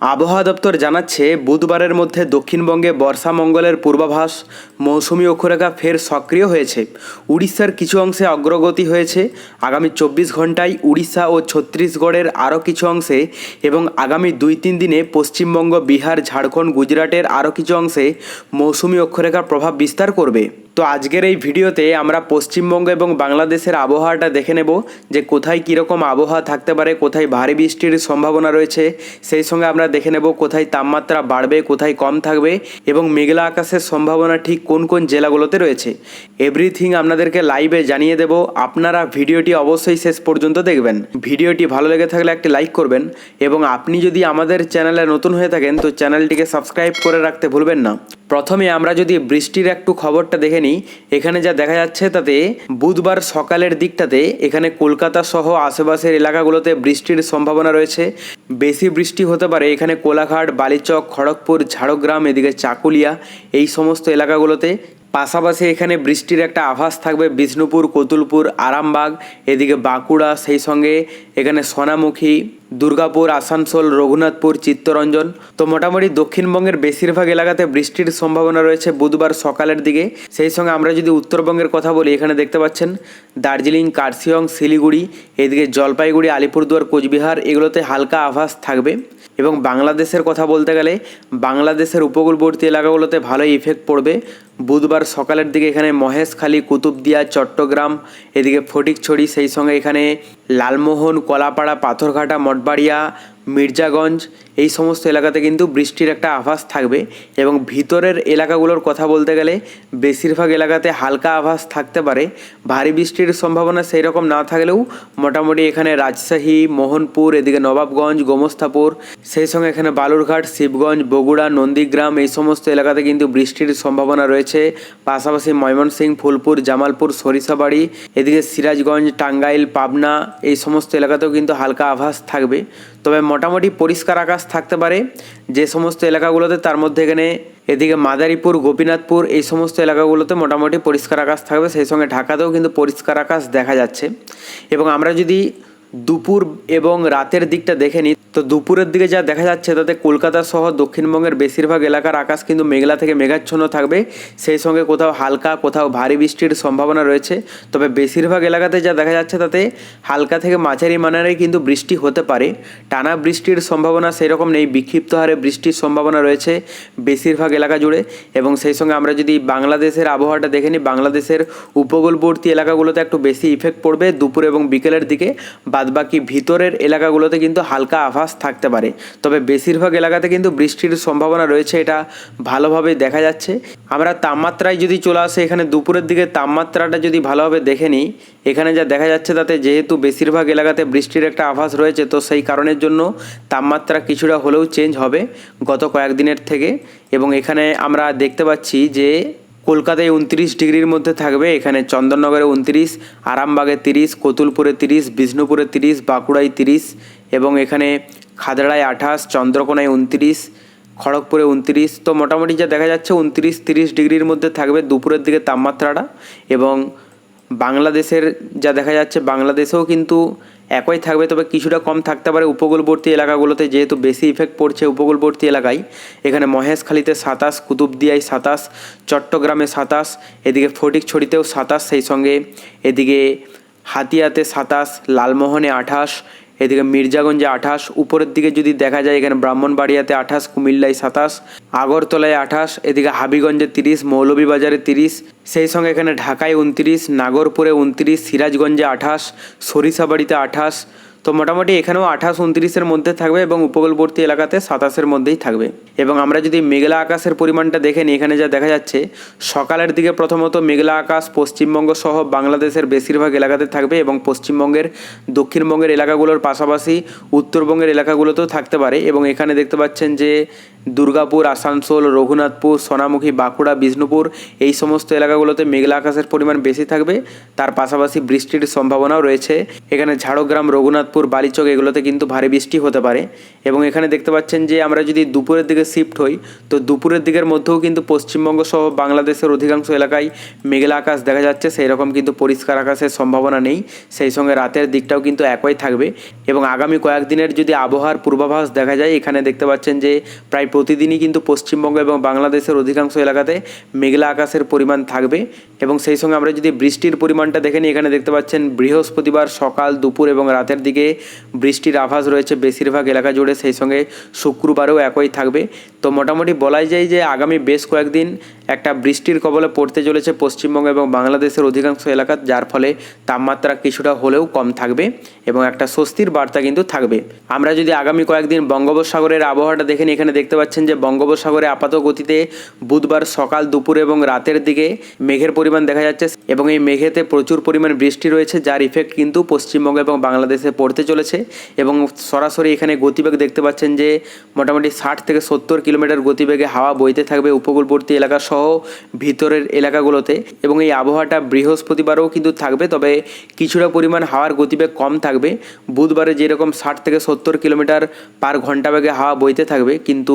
আবহাওয়া দপ্তর জানাচ্ছে, বুধবারের মধ্যে দক্ষিণবঙ্গে বর্ষা মঙ্গলের পূর্বাভাস, মৌসুমি অক্ষরেখা ফের সক্রিয় হয়েছে। উড়িষ্যার কিছু অংশে অগ্রগতি হয়েছে। আগামী চব্বিশ ঘন্টায় উড়িষ্যা ও ছত্তিশগড়ের আরও কিছু অংশে এবং আগামী দুই তিন দিনে পশ্চিমবঙ্গ, বিহার, ঝাড়খণ্ড, গুজরাটের আরও কিছু অংশে মৌসুমি অক্ষরেখার প্রভাব বিস্তার করবে। তো আজকের এই ভিডিওতে আমরা পশ্চিমবঙ্গ এবং বাংলাদেশের আবহাওয়াটা দেখে নেব যে কোথায় কীরকম আবহাওয়া থাকতে পারে, কোথায় ভারী বৃষ্টির সম্ভাবনা রয়েছে, সেই সঙ্গে আমরা দেখে নেব কোথায় তাপমাত্রা বাড়বে, কোথায় কম থাকবে এবং মেঘলা আকাশের সম্ভাবনা ঠিক কোন কোন জেলাগুলোতে রয়েছে। এভরিথিং আপনাদেরকে লাইভে জানিয়ে দেব, আপনারা ভিডিওটি অবশ্যই শেষ পর্যন্ত দেখবেন। ভিডিওটি ভালো লেগে থাকলে একটি লাইক করবেন এবং আপনি যদি আমাদের চ্যানেলে নতুন হয়ে থাকেন, তো চ্যানেলটিকে সাবস্ক্রাইব করে রাখতে ভুলবেন না। প্রথমে আমরা যদি বৃষ্টির একটু খবরটা দেখে নিই এখানে যা দেখা যাচ্ছে তাতে বুধবার সকালের দিকটাতে এখানে কলকাতা সহ আশেপাশের এলাকাগুলোতে বৃষ্টির সম্ভাবনা রয়েছে। বেশি বৃষ্টি হতে পারে এখানে কোলাঘাট, বালিচক, খড়গপুর, ঝাড়গ্রাম, এদিকে চাকুলিয়া এই সমস্ত এলাকাগুলোতে। পাশাপাশি এখানে বৃষ্টির একটা আভাস থাকবে বিষ্ণুপুর, কতুলপুর, আরামবাগ, এদিকে বাঁকুড়া, সেই সঙ্গে এখানে সোনামুখী দুর্গাপুর, আসানসোল, রঘুনাথপুর, চিত্তরঞ্জন তো মোটামুটি দক্ষিণবঙ্গের বেশিরভাগ এলাকাতে বৃষ্টির সম্ভাবনা রয়েছে বুধবার সকালের দিকে। সেই সঙ্গে আমরা যদি উত্তরবঙ্গের কথা বলি, এখানে দেখতে পাচ্ছেন দার্জিলিং, কার্শিয়ং, শিলিগুড়ি, এদিকে জলপাইগুড়ি, আলিপুরদুয়ার, কোচবিহার এগুলোতে হালকা আভাস থাকবে। এবং বাংলাদেশের কথা বলতে গেলে বাংলাদেশের উপকূলবর্তী এলাকাগুলোতে ভালোই ইফেক্ট পড়বে। বুধবার সকালের দিকে এখানে মহেশখালী, কুতুবদিয়া, চট্টগ্রাম, এদিকে ফটিকছড়ি, সেই সঙ্গে এখানে লালমোহন, কলাপাড়া, পাথরঘাটা মঠবাড়িয়া মির্জাগঞ্জ এই সমস্ত এলাকাতে কিন্তু বৃষ্টির একটা আভাস থাকবে এবং ভিতরের এলাকাগুলোর কথা বলতে গেলে বেশিরভাগ এলাকাতে হালকা আভাস থাকতে পারে। ভারী বৃষ্টির সম্ভাবনা সেই রকম না থাকলেও মোটামুটি এখানে রাজশাহী, মোহনপুর, এদিকে নবাবগঞ্জ, গোমস্তাপুর, সেই সঙ্গে এখানে বালুরঘাট, শিবগঞ্জ, বগুড়া, নন্দীগ্রাম এই সমস্ত এলাকাতে কিন্তু বৃষ্টির সম্ভাবনা রয়েছে। পাশাপাশি ময়মনসিংহ, ফুলপুর, জামালপুর, সরিষাবাড়ি, এদিকে সিরাজগঞ্জ, টাঙ্গাইল, পাবনা এই সমস্ত এলাকাতেও কিন্তু হালকা আভাস থাকবে। তবে মোটামুটি পরিষ্কার আকাশ থাকতে পারে। যে সমস্ত এলাকাগুলোতে তার মধ্যে এখানে এদিকে মাদারীপুর, গোপীনাথপুর এই সমস্ত এলাকাগুলোতে মোটামুটি পরিষ্কার আকাশ থাকবে। সেই সঙ্গে ঢাকাতেও কিন্তু পরিষ্কার আকাশ দেখা যাচ্ছে। এবং আমরা যদি দুপুর এবং রাতের দিকটা দেখে নিই তো দুপুরের দিকে যা দেখা যাচ্ছে তাতে কলকাতা সহ দক্ষিণবঙ্গের বেশিরভাগ এলাকার আকাশ কিন্তু মেঘলা থেকে মেঘাচ্ছন্ন থাকবে। সেই সঙ্গে কোথাও হালকা, কোথাও ভারী বৃষ্টির সম্ভাবনা রয়েছে। তবে বেশিরভাগ এলাকাতে যা দেখা যাচ্ছে তাতে হালকা থেকে মাঝারি মানেরই কিন্তু বৃষ্টি হতে পারে। টানা বৃষ্টির সম্ভাবনা সেরকম নেই, বিক্ষিপ্ত হারে বৃষ্টির সম্ভাবনা রয়েছে বেশিরভাগ এলাকা জুড়ে। এবং সেই সঙ্গে আমরা যদি বাংলাদেশের আবহাওয়াটা দেখে নিই, বাংলাদেশের উপকূলবর্তী এলাকাগুলোতে একটু বেশি ইফেক্ট পড়বে দুপুর এবং বিকেলের দিকে। বাদবাকি ভিতরের এলাকাগুলোতে কিন্তু হালকা আভাস থাকতে পারে। তবে বেশিরভাগ এলাকাতে কিন্তু বৃষ্টির সম্ভাবনা রয়েছে, এটা ভালোভাবে দেখা যাচ্ছে। আমরা তাপমাত্রায় যদি চলে আসে, এখানে দুপুরের দিকে তাপমাত্রাটা যদি ভালোভাবে দেখে নিই, এখানে যা দেখা যাচ্ছে তাতে যেহেতু বেশিরভাগ এলাকাতে বৃষ্টির একটা আভাস রয়েছে, তো সেই কারণের জন্য তাপমাত্রা কিছুটা হলেও চেঞ্জ হবে গত কয়েকদিনের থেকে। এবং এখানে আমরা দেখতে পাচ্ছি যে কলকাতায় উনত্রিশ ডিগ্রির মধ্যে থাকবে, এখানে চন্দননগরে উনত্রিশ, আরামবাগে তিরিশ, কতুলপুরে তিরিশ, বিষ্ণুপুরে তিরিশ, বাঁকুড়ায় তিরিশ এবং এখানে খাদড়ায় আঠাশ, চন্দ্রকোনায় উনত্রিশ, খড়গপুরে উনত্রিশ, তো মোটামুটি যা দেখা যাচ্ছে উনত্রিশ, তিরিশ ডিগ্রির মধ্যে থাকবে দুপুরের দিকে তাপমাত্রাটা এবং বাংলাদেশের যা দেখা যাচ্ছে বাংলাদেশেও কিন্তু একই থাকবে, তবে কিছুটা কম থাকতে পারে উপকূলবর্তী এলাকাগুলোতে যেহেতু বেশি ইফেক্ট পড়ছে উপকূলবর্তী এলাকায়। এখানে মহেশখালীতে সাতাশ, কুতুবদিয়ায় সাতাশ, চট্টগ্রামে সাতাশ, এদিকে ফটিকছড়িতেও সাতাশ, সেই সঙ্গে এদিকে হাতিয়াতে সাতাশ, লালমোহনে আঠাশ এদিকে মির্জাগঞ্জে আঠাশ, উপরের দিকে যদি দেখা যায় এখানে ব্রাহ্মণবাড়িয়াতে আঠাশ, কুমিল্লায় সাতাশ, আগরতলায় আঠাশ, এদিকে হাবিগঞ্জে তিরিশ, মৌলভীবাজারে তিরিশ, সেই সঙ্গে এখানে ঢাকায় উনত্রিশ, নাগরপুরে উনত্রিশ, সিরাজগঞ্জে আঠাশ, সরিষাবাড়িতে আঠাশ তো মোটামুটি এখানেও আঠাশ, উনত্রিশের মধ্যে থাকবে এবং উপকূলবর্তী এলাকাতে সাতাশের মধ্যেই থাকবে। এবং আমরা যদি মেঘলা আকাশের পরিমাণটা দেখে নিই, এখানে যা দেখা যাচ্ছে, সকালের দিকে প্রথমত মেঘলা আকাশ পশ্চিমবঙ্গ সহ বাংলাদেশের বেশিরভাগ এলাকাতে থাকবে এবং পশ্চিমবঙ্গের দক্ষিণবঙ্গের এলাকাগুলোর পাশাপাশি উত্তরবঙ্গের এলাকাগুলোতেও থাকতে পারে। এবং এখানে দেখতে পাচ্ছেন যে দুর্গাপুর, আসানসোল, রঘুনাথপুর, সোনামুখী, বাঁকুড়া, বিষ্ণুপুর, এই সমস্ত এলাকাগুলোতে মেঘলা আকাশের পরিমাণ বেশি থাকবে। তার পাশাপাশি বৃষ্টির সম্ভাবনাও রয়েছে। এখানে ঝাড়গ্রাম, রঘুনাথপুর রঘুনাথপুর বালিচক এগুলোতে কিন্তু ভারী বৃষ্টি হতে পারে। এবং এখানে দেখতে পাচ্ছেন যে আমরা যদি দুপুরের দিকে শিফট হই, তো দুপুরের দিকের মধ্যেও কিন্তু পশ্চিমবঙ্গ সহ বাংলাদেশের অধিকাংশ এলাকায় মেঘলা আকাশ দেখা যাচ্ছে সেই রকম কিন্তু পরিষ্কার আকাশের সম্ভাবনা নেই। সেই সঙ্গে রাতের দিকটাও কিন্তু একই থাকবে। এবং আগামী কয়েকদিনের যদি আবহাওয়ার পূর্বাভাস দেখা যায়, এখানে দেখতে পাচ্ছেন যে প্রায় প্রতিদিনই কিন্তু পশ্চিমবঙ্গ এবং বাংলাদেশের অধিকাংশ এলাকাতে মেঘলা আকাশের পরিমাণ থাকবে। এবং সেই সঙ্গে আমরা যদি বৃষ্টির পরিমাণটা দেখে নিই, এখানে দেখতে পাচ্ছেন বৃহস্পতিবার সকাল, দুপুর এবং রাতের দিকে বৃষ্টির আভাস রয়েছে বেশিরভাগ এলাকা জুড়ে, সেই সঙ্গে শুক্রবারেও একই থাকবে। তো মোটামুটি বলাই যায় যে আগামী বেশ কয়েকদিন একটা বৃষ্টির কবলে পড়তে চলেছে পশ্চিমবঙ্গ এবং বাংলাদেশের অধিকাংশ এলাকা, যার ফলে তাপমাত্রা কিছুটা হলেও কম থাকবে এবং একটা স্বস্তির বার্তা কিন্তু থাকবে। আমরা যদি আগামী কয়েকদিন বঙ্গোপসাগরের আবহাওয়াটা দেখেন এখানে দেখতে পাচ্ছেন যে বঙ্গোপসাগরে আপাত গতিতে বুধবার সকাল, দুপুর এবং রাতের দিকে মেঘের পরিমাণ দেখা যাচ্ছে এবং এই মেঘেতে প্রচুর পরিমাণ বৃষ্টি রয়েছে, যার ইফেক্ট কিন্তু পশ্চিমবঙ্গ এবং বাংলাদেশে পড়তে চলেছে এবং সরাসরি এখানে গতিবেগ দেখতে পাচ্ছেন যে মোটামুটি ষাট থেকে সত্তর কিলোমিটার গতিবেগে হাওয়া বইতে থাকবে উপকূলবর্তী এলাকা সহ ভিতরের এলাকাগুলোতে এবং এই আবহাওয়াটা বৃহস্পতিবারও কিন্তু থাকবে, তবে কিছুটা পরিমাণ হাওয়ার গতিবেগ কম থাকবে। বুধবারে যেরকম ষাট থেকে সত্তর কিলোমিটার পার ঘণ্টা বেগে হাওয়া বইতে থাকবে, কিন্তু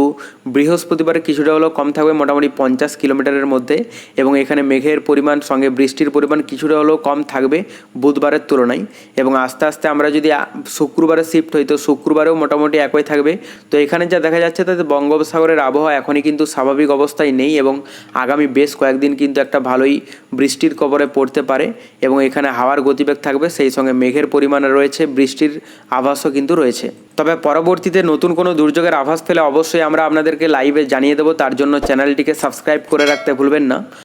বৃহস্পতিবারে কিছুটা হলেও কম থাকবে মোটামুটি পঞ্চাশ কিলোমিটারের মধ্যে এবং এখানে মেঘের পরিমাণ, সঙ্গে বৃষ্টির পরিমাণ কিছুটা হলেও কম থাকবে বুধবারের তুলনায়। এবং আস্তে আস্তে আমরা যদি শুক্রবারে শিফট হই তো শুক্রবারেও মোটামুটি একই থাকবে। তো এখানে যা দেখা যাচ্ছে তাতে বঙ্গোপসাগরের আবহাওয়া এখনই কিন্তু স্বাভাবিক অবস্থায় নেই এবং আগামী বেশ কয়েকদিন কিন্তু একটা ভালোই বৃষ্টির কবরে পড়তে পারে এবং এখানে হাওয়ার গতিবেগ থাকবে, সেই সঙ্গে মেঘের পরিমাণ রয়েছে, বৃষ্টির আভাসও কিন্তু রয়েছে। তবে পরবর্তীতে নতুন কোনো দুর্যোগের আভাস পেলে অবশ্যই আমরা আপনাদেরকে লাইভে জানিয়ে দেবো, তার জন্য চ্যানেলটিকে সাবস্ক্রাইব করে রাখতে ভুলবেন না।